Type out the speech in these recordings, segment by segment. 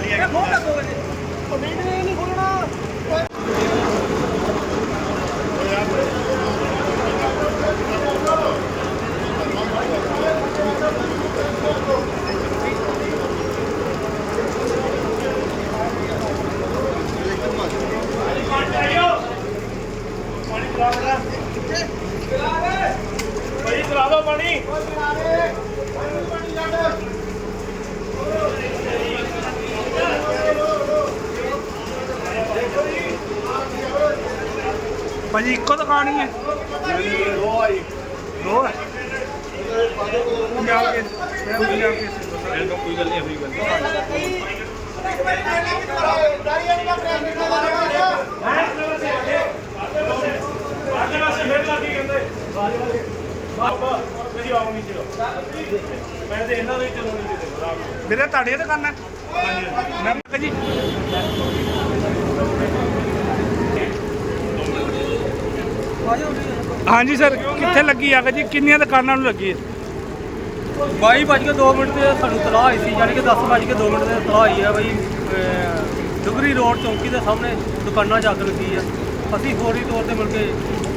ਚੱਲੀ ਹੈ ਫੋਨ ਲੱਗੋ ਉਹ ਨਹੀਂ ਨਹੀਂ ਖੋਲਣਾ। ਪਾਣੀ ਚਲਾ ਦੇ। ਭਾਈ ਚਲਾ ਦੋ ਪਾਣੀ। ਭਾਜੀ ਇੱਕੋ ਦੁਕਾਨ ਹੀ ਹੈ। ਦੋ ਹੈ ਪੰਜਾਬ ਕੇ ਮੈਂ ਪੰਜਾਬ ਕੇ ਕੋਈ ਗੱਲ ਨਹੀਂ ਅਭੀ ਆਗੇ ਵਾਸਤੇ ਫੇਰ ਲੱਗੀ ਕਹਿੰਦੇ ਬਾਬਾ ਮੇਰੀ ਤੁਹਾਡੇ ਦੁਕਾਨ। ਹੈ ਹਾਂਜੀ ਮੈਂ ਜੀ ਹਾਂਜੀ ਸਰ ਕਿੱਥੇ ਲੱਗੀ ਅੱਗ ਜੀ? ਕਿੰਨੀਆਂ ਦੁਕਾਨਾਂ ਨੂੰ ਲੱਗੀ ਹੈ ਬਾਈ ਵੱਜ ਕੇ 2 ਮਿੰਟ ਤੇ ਸਾਨੂੰ ਤਲਾਹ ਆਈ ਸੀ ਯਾਨੀ ਕਿ 10 ਵੱਜ ਕੇ 2 ਮਿੰਟ ਤੇ ਤਲਾਹ ਆਈ ਹੈ ਬਈ ਡੁਗਰੀ ਰੋਡ ਚੌਂਕੀ ਦੇ ਸਾਹਮਣੇ ਦੁਕਾਨਾਂ 'ਚ ਅੱਗ ਲੱਗੀ ਆ। ਅਸੀਂ ਫੌਰੀ ਤੌਰ ਤੇ ਮਿਲ ਕੇ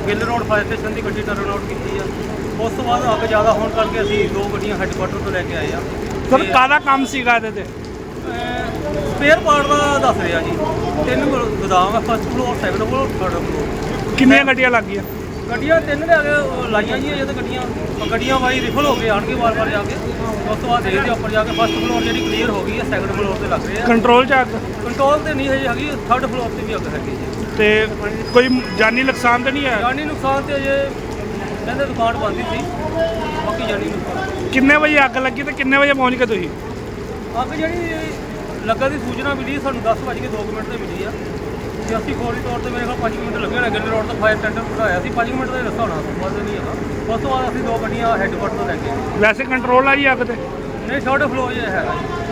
ਗਿੱਲ ਰੋਡ ਫਾਇਰ ਸਟੇਸ਼ਨ ਦੀ ਗੱਡੀ ਟਰਨ ਆਊਟ ਕੀਤੀ ਆ। ਉਸ ਤੋਂ ਬਾਅਦ ਅੱਗ ਜ਼ਿਆਦਾ ਹੋਣ ਕਰਕੇ ਅਸੀਂ ਦੋ ਗੱਡੀਆਂ ਹੈੱਡਕੁਆਟਰ ਤੋਂ ਲੈ ਕੇ ਆਏ ਆ। ਸਰ ਕਾਹਦਾ ਕੰਮ ਸੀਗਾ ਇਹਦੇ ਤੇ? ਸਪੇਅਰ ਪਾਰਟ ਦਾ ਦੱਸ ਰਿਹਾ ਜੀ। ਤਿੰਨ ਗੋਦਾਮ ਹੈ first floor second floor third floor ਕਿੰਨੀਆਂ ਗੱਡੀਆਂ ਲੱਗੀਆਂ ਗੱਡੀਆਂ ਤਿੰਨ ਕੇ ਉਹ ਲਾਈਆਂ ਜੀ ਜਦ ਗੱਡੀਆਂ। ਗੱਡੀਆਂ ਵਾਈ ਰਿਫਲ ਹੋ ਗਏ ਆਣਗੇ ਵਾਰ-ਵਾਰ ਜਾ ਕੇ। ਉਸ ਤੋਂ ਬਾਅਦ ਦੇਖਦੇ ਉੱਪਰ ਜਾ ਕੇ ਫਸਟ ਫਲੋਰ ਜਿਹੜੀ ਕਲੀਅਰ ਹੋ ਗਈ ਹੈ ਸੈਕੰਡ ਫਲੋਰ ਤੇ ਲੱਗ ਰਹੇ ਆ। ਕੰਟਰੋਲ ਚ ਅੱਗ? ਕੰਟਰੋਲ ਤੇ ਨਹੀਂ ਹਜੇ ਹੈਗੀ ਥਰਡ ਫਲੋਰ ਤੇ ਵੀ ਅੱਗ ਹੈਗੀ ਜੀ। ਤੇ ਕੋਈ ਜਾਨੀ ਨੁਕਸਾਨ ਤਾਂ ਨਹੀਂ ਆਇਆ? ਜਾਨੀ ਨੁਕਸਾਨ ਤੇ ਅਜੇ ਕਹਿੰਦੇ ਦੁਕਾਨ ਬੰਦ ਹੀ ਸੀ ਬਾਕੀ ਜਾਨੀ ਨੁਕਸਾਨ। ਕਿੰਨੇ ਵਜੇ ਅੱਗ ਲੱਗੀ ਤੇ ਕਿੰਨੇ ਵਜੇ ਪਹੁੰਚ ਗਏ ਤੁਸੀਂ? ਅੱਗ ਜਿਹੜੀ ਲੱਗਾ ਦੀ ਸੂਚਨਾ ਮਿਲੀ ਸਾਨੂੰ 10 ਵਜੇ ਕੇ 2 ਮਿੰਟ ਤੇ ਮਿਲੀ ਆ। ਅਸੀਂ ਫੌਰੀ ਤੌਰ ਤੇ ਮੇਰੇ ਕੋਲ 5 ਮਿੰਟ ਲੱਗੇ ਹੋਣੇ ਗਿੱਲ ਰੋਡ ਤੋਂ ਫਾਇਰ ਟੈਂਡਰ ਬਣਾਇਆ ਸੀ। 5 ਮਿੰਟ ਦਾ ਹੀ ਰਸਤਾ ਹੋਣਾ ਨਹੀਂ ਹੈਗਾ। ਉਸ ਤੋਂ ਬਾਅਦ ਅਸੀਂ ਦੋ ਗੱਡੀਆਂ ਹੈੱਡਕੁਆਟਰ ਤੋਂ ਲੈ ਕੇ ਆਏ। ਵੈਸੇ ਕੰਟਰੋਲ ਆ ਜੀ ਅੱਗ ਤੇ? ਨਹੀਂ ਥਰਡ ਫਲੋਰ ਜੇ ਹੈਗਾ ਜੀ।